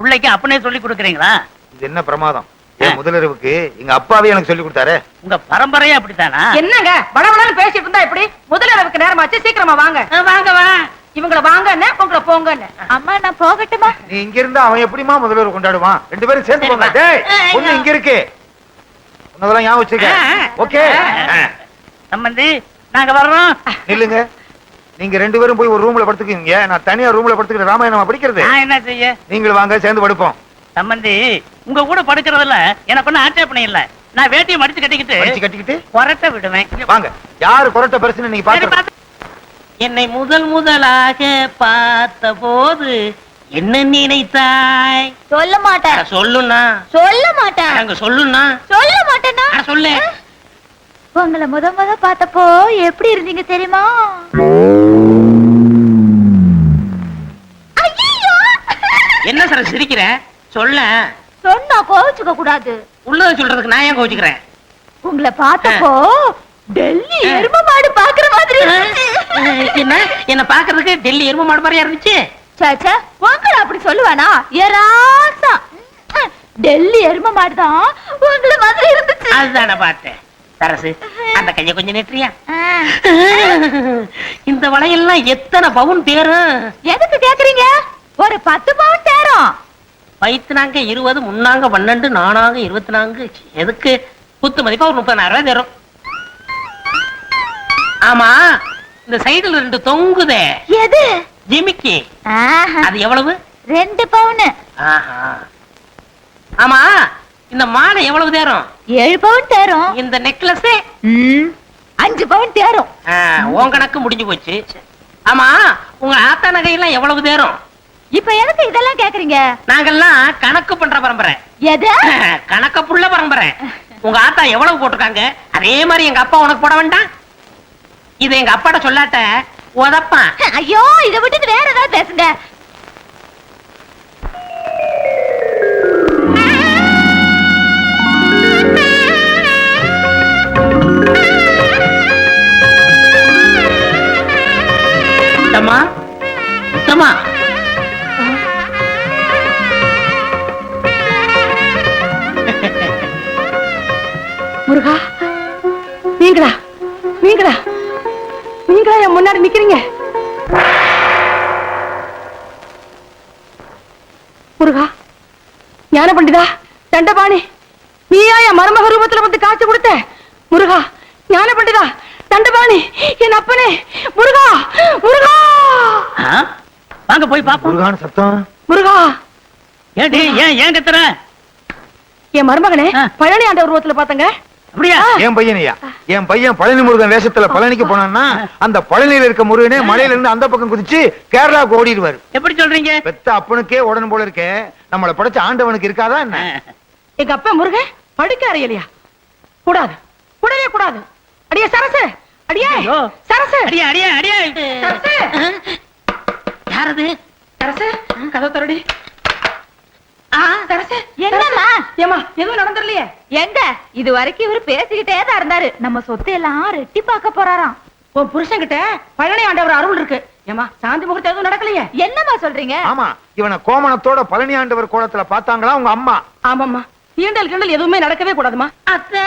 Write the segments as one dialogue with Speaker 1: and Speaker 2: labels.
Speaker 1: பிள்ளைக்கு அப்பனே சொல்லி கொடுக்குறீங்களா?
Speaker 2: இது என்ன பிரமாதம்? முதலிரவுக்கு எங்க அப்பாவே எனக்கு சொல்லி கொடுத்தாரு.
Speaker 1: உங்க பரம்பரையே அப்படித்தானா?
Speaker 3: என்னங்க? படபடன்னு பேசிட்டு இருந்தா எப்படி? முதலிரவுக்கு நேரமாச்சு சீக்கிரமா வாங்க.
Speaker 4: வாங்க வா.
Speaker 3: இவங்கள வாங்கன்னு உங்களை போங்கன்னு.
Speaker 5: அம்மா நான் போகட்டுமா?
Speaker 2: நீ இங்க இருந்தா அவன் எப்படிமா முதல்வர் கொண்டாடுவான்? ரெண்டு பேரும் சேர்ந்து போங்க. டேய் பொண்ணு இங்க இருக்கு. உன்னதெல்லாம் ஞாபகம் வச்சிருக்க ஓகே.
Speaker 1: சம்பந்தி நாங்க வர்றோம்.
Speaker 2: நில்லுங்க. நீங்க ரெண்டு பேரும் போய் ஒரு ரூம்ல படுத்துக்குவீங்க. நான் தனியா ரூம்ல படுத்துக்கிட்டு ராமாயணமா படிக்கிறது.
Speaker 1: நான் என்ன செய்ய?
Speaker 2: நீங்கள் வாங்க சேர்ந்து படுப்போம்.
Speaker 1: சம்பந்தி உங்க கூட படுக்கிறதுல எனக்கு ஒன்னும் ஆட்சேபணம் இல்ல. நான் வேட்டியை மடிச்சு கட்டிக்கிட்டு
Speaker 2: கட்டிக்கிட்டு?
Speaker 1: கொரட்டை விடுவேன்.
Speaker 2: வாங்க. யாரு கொரட்ட பெருசுன்னு நீங்க பாத்து
Speaker 4: என்னை முதல் முதலாக பார்த்த போது என்ன நினைத்தாய்?
Speaker 5: சொல்ல மாட்டேன்.
Speaker 4: சொல்லுண்ணா.
Speaker 5: சொல்ல மாட்டேன்.
Speaker 4: அங்க சொல்லுண்ணா.
Speaker 5: சொல்ல மாட்டேனா
Speaker 4: அட சொல்லு.
Speaker 5: உங்களை முத முத பார்த்தப்போ எப்படி இருந்தீங்க தெரியுமா!
Speaker 4: என்ன சார் சிரிக்கிற? சொல்ல.
Speaker 5: சொன்னா கோவிச்சுக்க கூடாது.
Speaker 4: உள்ளத சொல்றதுக்கு நான் ஏன் கோச்சுக்கிறேன்
Speaker 5: உங்களை பார்த்தப்போ டெல்லி எரும மாடு பாக்குற மாதிரி.
Speaker 4: என்ன? என்ன பாக்குறதுக்கு டெல்லி எரும மாடு மாதிரியா இருந்துச்சு?
Speaker 5: ச்சே, ச்சே, உங்களை அப்படி சொல்லுவானா? ஏராசா டெல்லி எரும மாடு தான் உங்களை மாதிரி இருந்துச்சு.
Speaker 4: அதுதானே பார்த்தேன். சரசு அந்த கைய கொஞ்சம்
Speaker 5: ஆ.
Speaker 4: இந்த வளையல்லாம் எத்தனை பவுன் தேரும்?
Speaker 5: எதுக்கு கேக்குறீங்க? ஒரு பத்து பவுன் தேரும்.
Speaker 4: வயிற்றுனாங்க இருபது முன்னாங்க பன்னெண்டு நானாங்க இருபத்தி நான்கு எதுக்கு? குத்து மதிப்பா ஒரு முப்பதாயிரம் ரூபாய் தரும். ஆமா இந்த சைடுல ரெண்டு தொங்குதே.
Speaker 5: எது?
Speaker 4: ஜிமிக்கி. அது எவ்வளவு?
Speaker 5: ரெண்டு பவுன்.
Speaker 4: ஆமா இந்த மாலை எவ்வளவு தேரும்?
Speaker 5: ஏழு பவுன் தேரும்.
Speaker 4: இந்த நெக்லஸ்?
Speaker 5: அஞ்சு பவுன் தேரும்.
Speaker 4: உன் கணக்கு முடிஞ்சு போச்சு. ஆமா உங்க ஆத்தா நகையெல்லாம் எவ்வளவு தேரும்?
Speaker 5: இப்ப எதுக்கு இதெல்லாம் கேக்குறீங்க?
Speaker 4: நாங்கெல்லாம் கணக்கு பண்ற பரம்பரை.
Speaker 5: எது?
Speaker 4: கணக்க புள்ள பரம்பரை. உங்க ஆத்தா எவ்வளவு போட்டிருக்காங்க? அதே மாதிரி எங்க அப்பா உனக்கு போட வேண்டாம்? இது எங்க அப்பாட்ட சொல்லாட்ட உதப்பான்.
Speaker 5: ஐயோ இத விட்டுட்டு வேற ஏதாவது பேசுங்க.
Speaker 4: முத்தம்மா
Speaker 3: முருகா நீங்களா? நீங்களா? நீங்களா என் முன்னாடி நிக்கிறீங்க? முருகா ஞான பண்டிதா தண்டபாணி நீயா என் மருமக ரூபத்துல வந்து காட்சி கொடுத்த முருகா ஞான பண்டிதா தண்டபாணி என் அப்பனே முருகா முருகா
Speaker 1: ஆ? வாங்க போய் பாப்போம்.
Speaker 2: முருகான சத்தம்.
Speaker 3: முருகா!
Speaker 1: ஏடி ஏன் ஏன் கத்துற?
Speaker 3: என் மருமகனே. பழனி ஆண்ட உருவத்துல பாத்தங்க.
Speaker 1: அப்படியா?
Speaker 2: என் பையனையா? என் பையன் பழனி முருகன் வேஷத்துல பழனிக்கு போனான்னா அந்த பழனியில இருக்க முருகனே மலையில இருந்து அந்த பக்கம் குதிச்சு கேரளாவுக்கு ஓடிடுவாரு.
Speaker 1: எப்படி சொல்றீங்க?
Speaker 2: பெத்த அப்பனுக்கே உடனே போல இருக்கே. நம்மள படைச்ச ஆண்டவனுக்கு இருக்காதா என்ன?
Speaker 3: எங்க அப்பா முருகன் படிக்க அறையலையா? கூடாது. கூடவே கூடாது. அடியே சரசு! அடியே. சரசு!
Speaker 1: அடியா அடியா அடியா!
Speaker 3: சரசு!
Speaker 4: யாரது?
Speaker 3: சரசு கதவு தரடி. ஆ சரசு
Speaker 5: என்னம்மா?
Speaker 3: ஏமா எதுவும் நடந்துடலையே
Speaker 5: எங்க? இது வரைக்கும் இவரு பேசிக்கிட்டே தான் இருந்தாரு. நம்ம சொத்தை எல்லாம் ரெட்டி பார்க்க போறாராம்.
Speaker 3: உன் புருஷன் கிட்ட பழனி ஆண்டவர் அருள் இருக்கு. ஏமா சாந்தி முகூர்த்தம் எதுவும் நடக்கலையே?
Speaker 5: என்னம்மா சொல்றீங்க?
Speaker 2: ஆமா இவனை கோமணத்தோட பழனி ஆண்டவர் கோலத்துல பார்த்தாங்களா உங்க அம்மா?
Speaker 3: ஆமாம்மா தீண்டல் கிண்டல் எதுவுமே நடக்கவே கூடாதுமா
Speaker 4: அத்தை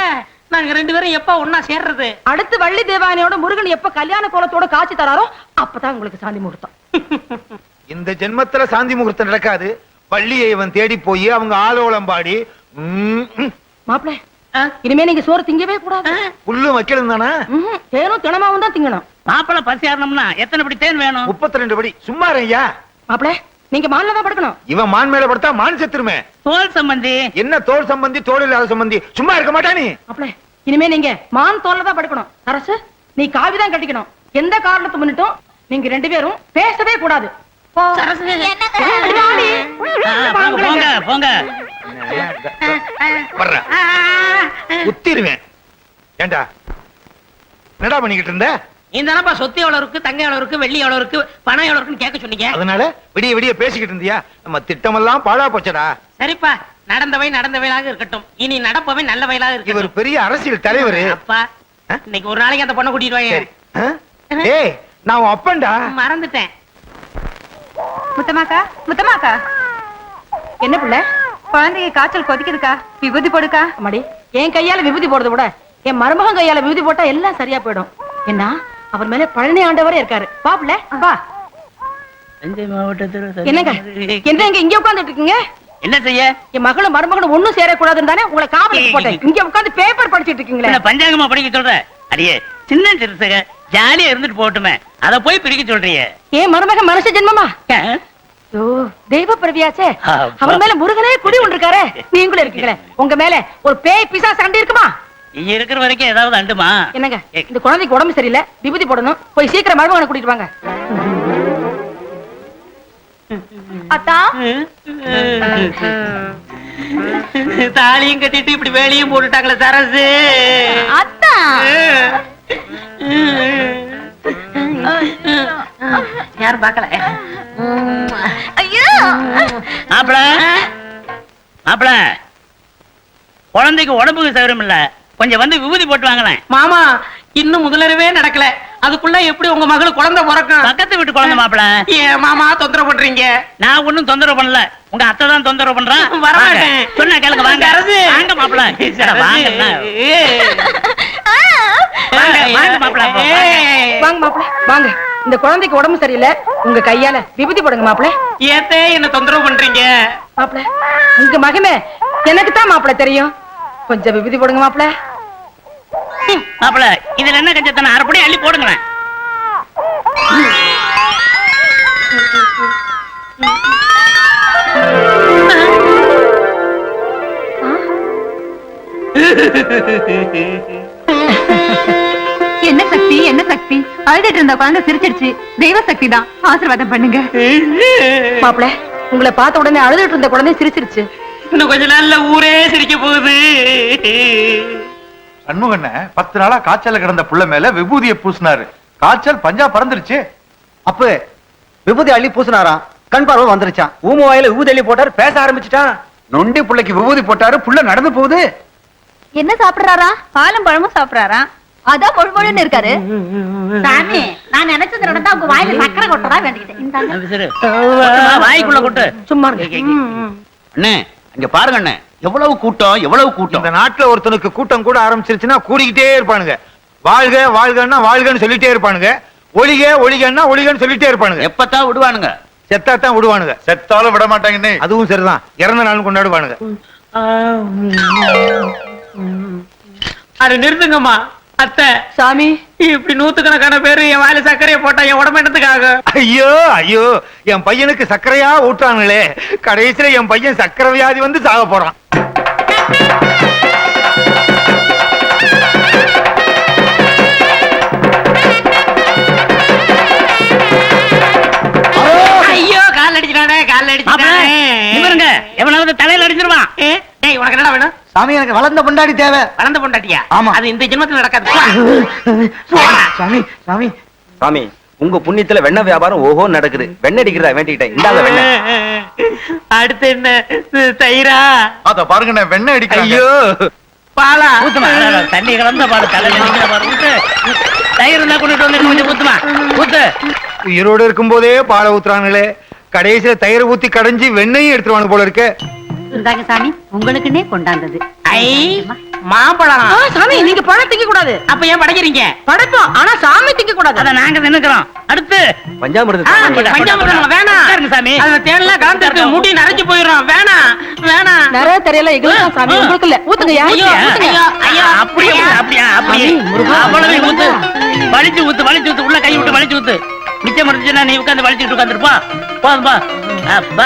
Speaker 4: நாங்க ரெண்டு பேரும் எப்ப ஒன்னா சேர்றது?
Speaker 3: அடுத்து வள்ளி தேவானையோட முருகன் எப்ப கல்யாண கோலத்தோட காட்சி தராரோ அப்பதான் உங்களுக்கு சாந்தி முகூர்த்தம்.
Speaker 2: இந்த ஜென்மத்துல சாந்தி முகூர்த்தம் நடக்காது. பள்ளியை இவன் தேடி போய் அவங்க ஆலோலம் பாடி ம், ம்,
Speaker 3: மாப்பிள இனிமே நீங்க சோறு திங்கவே கூடாது.
Speaker 2: புல்லும் வைக்கலும் தானே.
Speaker 3: தேனும் தினமாவும் தான் திங்கணும்.
Speaker 1: மாப்பிள பசி ஆறணும்னா எத்தனை படி தேன் வேணும்?
Speaker 2: முப்பத்தி ரெண்டு படி. சும்மா ஐயா
Speaker 3: மாப்பிள நீங்க மான்ல தான் படுக்கணும்.
Speaker 2: இவன் மான் மேல படுத்தா மான் செத்துருமே.
Speaker 1: தோல் சம்பந்தி.
Speaker 2: என்ன தோல் சம்பந்தி தோல் இல்லாத சம்பந்தி? சும்மா இருக்க மாட்டா நீ?
Speaker 3: மாப்பிள இனிமே நீங்க மான் தோல்ல தான் படுக்கணும். அரசு நீ காவி தான் கட்டிக்கணும். எந்த காரணத்தை முன்னிட்டும் நீங்க ரெண்டு பேரும் பேசவே கூடாது.
Speaker 1: ஆ, போங்க, போங்க. போங்க.
Speaker 2: வர்றேன் குத்திருவேன் ஏண்டா? என்னடா பண்ணிக்கிட்டு இருந்த?
Speaker 4: நீ தானப்பா சொத்து எவ்வளவு இருக்கு தங்க எவ்வளவு இருக்கு வெள்ளி எவ்வளவு இருக்கு பணம் எவ்வளவு இருக்குன்னு கேட்க சொன்னீங்க.
Speaker 2: அதனால விடிய விடிய பேசிக்கிட்டு இருந்தியா? நம்ம திட்டமெல்லாம் பாழா போச்சடா.
Speaker 4: சரிப்பா நடந்தவை நடந்த வயலாக இருக்கட்டும். இனி நடப்பவை நல்ல வயலாக
Speaker 2: இவர் பெரிய அரசியல் தலைவர்.
Speaker 4: அப்பா? இன்னைக்கு ஒரு நாளைக்கு அந்த பொண்ணை கூட்டிட்டு வாங்க?
Speaker 2: ஏய் நான் அப்பன்டா.
Speaker 4: மறந்துட்டேன்.
Speaker 3: முத்தமாக்கா முத்தமாக்கா என்ன பிள்ளை? குழந்தைக்கு காய்ச்சல் கொதிக்குதுக்கா? விபூதி போடுக்கா? அம்மாடி என் கையால விபூதி போடுறத விட என் மருமகன் கையால விபூதி போட்டா எல்லாம் சரியா போயிடும். என்ன? அவர் மேல பழனி ஆண்டவரே இருக்காரு. பிள்ளை வா.
Speaker 1: தஞ்சை மாவட்டத்தில்
Speaker 3: என்னங்க? என்னங்க இங்க உட்கார்ந்துட்டு இருக்கீங்க?
Speaker 1: என்ன செய்ய?
Speaker 3: என் மகளும் மருமகனும் ஒண்ணும் சேரக்கூடாதுன்னு தானே உங்களை காவலுக்கு போட்டேன். இங்க உட்கார்ந்து பேப்பர் படிச்சிட்டு இருக்கீங்களே.
Speaker 1: பஞ்சாங்கமா படிக்க சொல்ற? அடியே சின்ன சிறுசக ஜாலியா இருந்துட்டு போகட்டுமே. அத போய் பிரிக்க சொல்றியே.
Speaker 3: ஏன் மருமகன் மனுஷ ஜென்மமா? ஓ தெய்வ பிரவியாச்சே. அவர் மேல முருகனே குடி ஒன்றிருக்காரு. நீங்களும் இருக்கீங்களே. உங்க மேல ஒரு பேய் பிசா சண்டை இருக்குமா?
Speaker 1: நீ இருக்கிற வரைக்கும் ஏதாவது அண்டுமா?
Speaker 3: என்னங்க இந்த குழந்தைக்கு உடம்பு சரியில்லை விபூதி போடணும் போய் சீக்கிரம் மருமகனை கூட்டிட்டு வாங்க.
Speaker 5: அத்தா?
Speaker 4: தாலியும் கட்டிட்டு இப்படி வேலையும் போட்டுட்டாங்களே சரசு.
Speaker 5: அத்தா?
Speaker 4: யாரும் பார்க்கல.
Speaker 5: ஐயோ!
Speaker 1: மாப்பிள மாப்பிள குழந்தைக்கு உடம்புக்கு சௌகரியம் இல்ல கொஞ்சம் வந்து விபூதி போட்டு வாங்களேன்.
Speaker 4: மாமா இன்னும் முதலரவே நடக்கல. அதுக்குள்ள எப்படி உங்க மகளுக்கு குழந்தை பிறக்கும்?
Speaker 1: பக்கத்து வீட்டு குழந்தை மாப்பிள
Speaker 4: ஏன் மாமா தொந்தரவு பண்றீங்க?
Speaker 1: நான் ஒண்ணும் தொந்தரவு பண்ணல. உங்க அத்தை தான் தொந்தரவு பண்றான்
Speaker 4: வர. மாட்டேன்.
Speaker 1: சொன்னா கேளுங்க வாங்க. வாங்க மாப்பிள வாங்க வாங்க, வாங்க மாப்பிள, வாங்க.
Speaker 3: வாங்க மாப்பிள வாங்க. இந்த குழந்தைக்கு உடம்பு சரியில்லை உங்க கையால விபூதி போடுங்க மாப்பிள
Speaker 4: ஏத்தே என்ன தொந்தரவு பண்றீங்க?
Speaker 3: மாப்பிள உங்க மகமே எனக்கு தான் மாப்பிள தெரியும். கொஞ்சம் விபூதி போடுங்க மாப்பிள.
Speaker 1: மாப்பிள இதுல என்ன கஞ்சத்தன அரைப்படி அள்ளி போடுங்களேன்.
Speaker 5: என்ன சக்தி என்ன சக்தி? அழுதுட்டு இருந்த குழந்தை சிரிச்சிருச்சு தெய்வ சக்தி தான். ஆசீர்வாதம் பண்ணுங்க.
Speaker 3: மாப்பிள உங்களை பார்த்த உடனே அழுதுட்டு இருந்த குழந்தை சிரிச்சிருச்சு.
Speaker 4: இன்னும் கொஞ்ச நாள்ல ஊரே சிரிக்க போகுது.
Speaker 6: சண்முகண்ண பத்து நாளா காய்ச்சல்ல கிடந்த புள்ள மேல விபூதியை பூசினாரு. காய்ச்சல் பஞ்சா பறந்துருச்சு.
Speaker 7: அப்ப விபூதி அள்ளி பூசினாராம். கண் பார்வை வந்துருச்சான் ஊம வாயில விபூதி அள்ளி போட்டாரு பேச ஆரம்பிச்சுட்டான்.
Speaker 2: நொண்டி புள்ளைக்கு விபூதி போட்டாரு புள்ள நடந்து போகுது.
Speaker 5: என்ன சாப்பிடுறாரா? பாலும் பழமும் சாப்பிடுறாரா? அதான் பொழு பொழுன்னு இருக்காரு. சாமி நான் நினைச்சது நடந்தா உங்க வாயில சக்கரை கொட்டதா வேண்டிக்கிட்டேன். இந்தாங்க.
Speaker 1: விசிறு. கொட்டுமா, வாய்க்குள்ள கொட்டு.
Speaker 3: சும்மா.
Speaker 7: அண்ணே அங்க பாருங்க அண்ணே எவ்வளவு கூட்டம் எவ்வளவு கூட்டம்?
Speaker 2: இந்த நாட்டுல ஒருத்தனுக்கு கூட்டம் கூட ஆரம்பிச்சிருச்சுன்னா கூடிக்கிட்டே இருப்பானுங்க. வாழ்க வாழ்கன்னா வாழ்கன்னு சொல்லிட்டே இருப்பானுங்க. ஒளிக ஒளிகன்னா ஒளிகன்னு சொல்லிட்டே இருப்பானுங்க.
Speaker 7: எப்பத்தான் விடுவானுங்க?
Speaker 2: செத்தாத்தான் விடுவானுங்க.
Speaker 6: செத்தாலும் விட மாட்டாங்கண்ணே.
Speaker 2: அதுவும் சரிதான். இறந்த நாளும் கொண்டாடுவானுங்க.
Speaker 4: அது நிறுத்துங்கம்மா. அத்தை
Speaker 3: சாமி.
Speaker 4: இப்படி நூத்துக்கணக்கான பேரு என் வாயில சர்க்கரையை போட்டா என் உடம்பு என்னத்துக்காக?
Speaker 2: ஐயோ ஐயோ என் பையனுக்கு சர்க்கரையா ஊட்டானுங்களே கடைசியில என் பையன் சர்க்கரை வியாதி வந்து சாக போறான்.
Speaker 4: ஐயோ கால் அடிச்சிட்டானே கால் அடிச்சிட்டானே.
Speaker 1: எவனாவது தலையில அடிச்சிருவான்.
Speaker 4: உனக்கு என்னடா வேணும்?
Speaker 7: சாமி எனக்கு வளர்ந்த பொண்டாடி தேவை.
Speaker 4: வளர்ந்த பொண்டாட்டியா?
Speaker 7: ஆமா.
Speaker 4: அது இந்த ஜென்மத்துல நடக்காது.
Speaker 7: சாமி சாமி சாமி. உங்க புண்ணியத்துல வெண்ணெய் வியாபாரம் ஓஹோ நடக்குது. வெண்ணெய் அடிக்கிறதா இந்தாங்க வெண்ணெய்
Speaker 4: அடுத்து என்ன? தயிரா?
Speaker 6: அத பாருங்கண்ணே வெண்ணெய் அடிக்கிறாங்க.
Speaker 2: ஐயோ
Speaker 4: பாலா.
Speaker 1: ஊத்துமா தண்ணி கலந்த பாரு தலையில நிக்கிற பாரு ஊத்து. தயிர் இருந்தா கொண்டுட்டு வந்து கொஞ்சம் ஊத்துமா? ஊத்து.
Speaker 2: உயிரோடு இருக்கும்போதே பாலை ஊத்துறானுங்களே. கடைசியில தயிரை ஊத்தி கடைஞ்சி வெண்ணையும் எடுத்துருவானு போல இருக்கு.
Speaker 5: இந்தாங்க சாமி உங்களுக்குன்னே கொண்டாந்தது.
Speaker 4: ஐ மாம்பழம்.
Speaker 3: ஆ, சாமி நீங்க பழம் திங்க கூடாது
Speaker 4: அப்ப ஏன் படைக்கிறீங்க
Speaker 3: படைப்போம் ஆனா சாமி திங்க கூடாது
Speaker 1: அத நாங்க நின்னுக்கிறோம் அடுத்து.
Speaker 7: பஞ்சாமிரதம்
Speaker 4: வேணாம்.
Speaker 1: சாமி.
Speaker 4: தேன்லாம் கலந்துருக்கு முடி நரைஞ்சு போயிடும் வேணாம் வேணாம்.
Speaker 3: நிறைய தெரியல எங்களுக்கு சாமி உங்களுக்கு இல்ல
Speaker 4: ஐயோ,
Speaker 3: ஊத்துங்க.
Speaker 4: ஐயோ, ஐயோ,
Speaker 1: அப்படியே அப்படியா அவ்வளவு ஊத்து. வலிச்சு ஊத்து வலிச்சு ஊத்து. உள்ள கை விட்டு வலிச்சு ஊத்து. மிச்சம் இருந்துச்சுன்னா நீ உட்கார்ந்து வலிச்சுட்டு உட்காந்துருப்பா போதும்பா அப்பா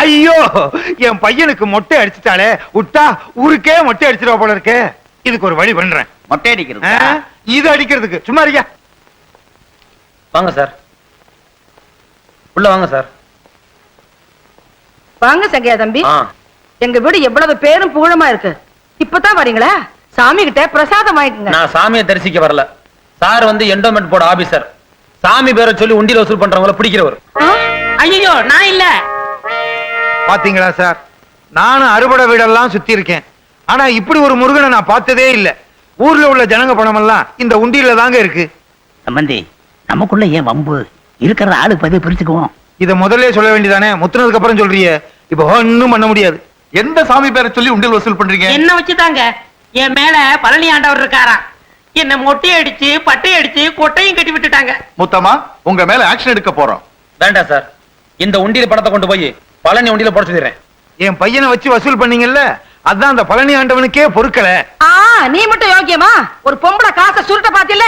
Speaker 2: ஐயோ என் பையனுக்கு மொட்டை அடிச்சுட்டாளே விட்டா ஊருக்கே மொட்டை அடிச்சிருவா போல இருக்கே. இதுக்கு ஒரு வழி பண்றேன்.
Speaker 1: மொட்டை? அடிக்கிறது
Speaker 2: இது அடிக்கிறதுக்கு. சும்மாரியா
Speaker 7: வாங்க சார். உள்ள வாங்க சார்.
Speaker 3: வாங்க சங்கையா தம்பி. எங்க வீடு எவ்வளவு பேரும் புகழமா இருக்கு. இப்பதான் வரீங்களா? சாமி கிட்ட பிரசாதம் வாங்கிக்கங்க.
Speaker 7: நான் சாமியை தரிசிக்க வரல. சார் வந்து என்டோமெண்ட் போர்டு ஆபீசர் சாமி பேரை சொல்லி உண்டியல் வசூல் பண்றவங்கள பிடிக்கிறவர்?
Speaker 4: ஐயோ நான் இல்ல.
Speaker 2: பாத்தீங்களா சார்? நானும் அறுபடை வீடெல்லாம் சுத்தி இருக்கேன். ஆனா இப்படி ஒரு முருகனை நான் பார்த்ததே இல்ல. ஊர்ல உள்ள ஜனங்க பணம் எல்லாம் இந்த உண்டியில தாங்க இருக்கு.
Speaker 1: சம்பந்தி நமக்குள்ள ஏன் வம்பு? இருக்கிற ஆளு பதவி பிரிச்சுக்குவோம்.
Speaker 2: இத முதல்ல சொல்ல வேண்டியதானே? முத்துனதுக்கு அப்புறம் சொல்றியே. இப்ப ஒண்ணும் பண்ண முடியாது.
Speaker 6: எந்த சாமி பேரை சொல்லி உண்டியல் வசூல் பண்றீங்க?
Speaker 4: என்ன வச்சுதாங்க? என் மேல பழனி ஆண்டவர் இருக்காராம். என்ன மொட்டை அடிச்சு பட்டை அடிச்சு கொட்டையும் கட்டி விட்டுட்டாங்க.
Speaker 6: மூத்தமா உங்க மேல ஆக்ஷன் எடுக்க போறோம்.
Speaker 7: வேண்டாம் சார். இந்த உண்டியல் படத்தை கொண்டு போய் பழனி உண்டியல போட சொல்லிடுறேன்.
Speaker 2: என் பையனை வச்சு வசூல் பண்ணீங்கல்ல? அதான் அந்த பழனி ஆண்டவனுக்கே பொறுக்கல.
Speaker 3: ஆ நீ மட்டும் யோக்கியமா? ஒரு பொம்பளை காசை சுருட்ட பாத்தில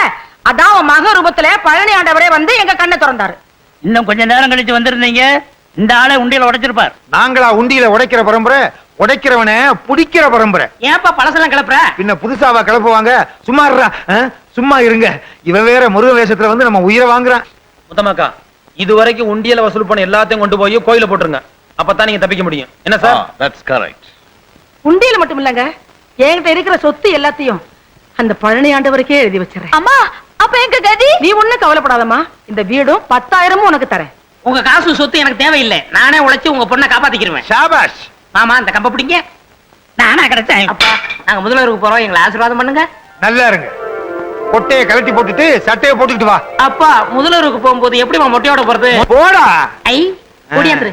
Speaker 3: அதான் உன் மக ரூபத்துல பழனி ஆண்டவரே வந்து எங்க கண்ணை திறந்தாரு.
Speaker 1: இன்னும் கொஞ்ச நேரம் கழிச்சு வந்திருந்தீங்க. இந்த ஆளை உண்டியல உடைச்சிருப்பார்.
Speaker 2: நாங்களா உண்டியில உடைக்கிற பரம்பரை உடைக்கிறவனை புடிக்கிற பரம்பரை.
Speaker 4: ஏன்பா பழசெல்லாம் கிளப்புற?
Speaker 2: பின்ன புதுசாவா கிளப்புவாங்க? சும்மா இருடா, ஆ? சும்மா இருங்க. இவன் வேற முருக வேஷத்துல வந்து நம்ம உயிரை வாங்குறான்.
Speaker 7: முத்தமாக்கா இது வரைக்கும் உண்டியல வசூல் பண்ண எல்லாத்தையும் கொண்டு போய் கோயில போட்டுருங்க. அப்பதான் நீங்க தப்பிக்க முடியும். என்ன சார்?
Speaker 6: தட்ஸ் கரெக்ட்
Speaker 3: உண்டியல் மட்டும் இல்லங்க. என்கிட்ட இருக்கிற சொத்து எல்லாத்தையும் அந்த பழனி ஆண்டவருக்கே எழுதி வச்சிடறேன்.
Speaker 5: அம்மா அப்ப எங்க கதி?
Speaker 3: நீ ஒண்ணும் கவலைப்படாதம்மா. இந்த வீடும் பத்தாயிரமும் உனக்கு தரேன்.
Speaker 4: உங்க காசு சொத்து எனக்கு தேவையில்லை. நானே உழைச்சு உங்க பொண்ணை காப்பாத்திக்கிருவேன்.
Speaker 2: ஷாபாஷ்!
Speaker 4: மாமா இந்த கம்ப பிடிங்க.
Speaker 1: நானா கிடைச்சேன்.
Speaker 4: அப்பா நாங்க முதல்வருக்கு போறோம். எங்களை ஆசீர்வாதம் பண்ணுங்க.
Speaker 2: நல்லா இருங்க. கொட்டையை கழட்டி போட்டுட்டு சட்டையை போட்டுக்கிட்டு வா.
Speaker 4: அப்பா முதல்வருக்கு போகும்போது எப்படிமா மொட்டையோட போறது?
Speaker 2: போடா!
Speaker 4: ஐ ஓடியாந்துரு